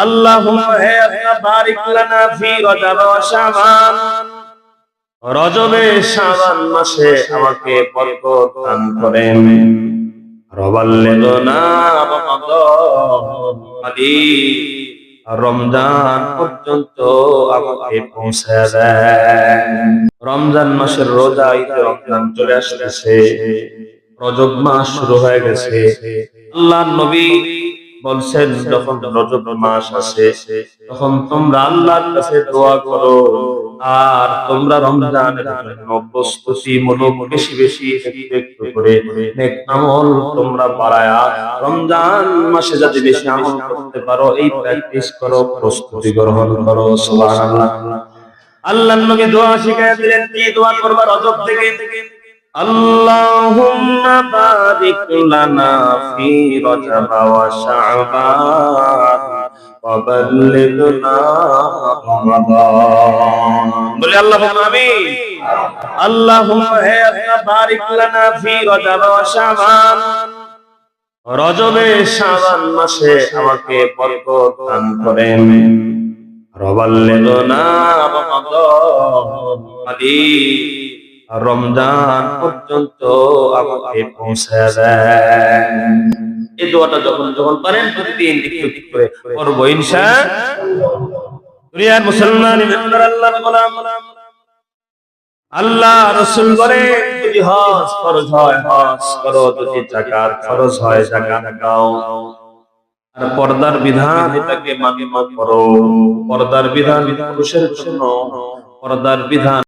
আল্লাহুম্মা হে আল্লাহ, বারিক রজব শাবান। মাসে আমাকে বরকত দান করেন। রবাল্লিগনা আদি রমজান পর্যন্ত আমাকে পৌঁছায় দেন। রমজান মাসের রোজা ঈদে রমজান চলে আসতেছে। রজব মাস শুরু হয়ে গেছে। আল্লাহ নবী বলছেন যখন রজব মাস আসে তখন তোমরা আল্লাহর কাছে দোয়া করো। আর তোমরা রমজানের জন্য প্রস্তুতি মূলক বেশি বেশি একটু করে নেক আমল তোমরা বাড়ায়া রমজান মাসে যাতে বেশি আমল করতে পারো এই প্র্যাকটিস করো প্রস্তুতি গ্রহণ করো সুবহানাল্লাহ। আল্লাহ নবী দোয়া শিখায় দিলেন কি দোয়া করবা রজব থেকে? ফি রজব ওয়া শাবান ওয়া বাল্লিগনা রমাদান। বলে আল্লাহ আমিন। আল্লাহুম্মা হে আল্লাহ, বারিক ফি রজব রজবে শাবান মাসে আমাকে বরকত দান করেন। রবাল্লিগনা রমাদান। রমজান পর্যন্ত আমাকে পৌঁছায় দেন। এই দোয়াটা যখন যখন পারেন, প্রতিদিন একটু একটু করে করব ইনশা দুনিয়ার মুসলমান ইমানদার আল্লাহর গোলাম। আল্লাহ রসুল বলে, যদি হজ ফরজ হয়, হজ করো। যদি জাকাত ফরজ হয়, জাকাত দাও। আর পর্দার বিধান এটাকে মান্য করো। পর্দার বিধান পুরুষের জন্য। পর্দার বিধান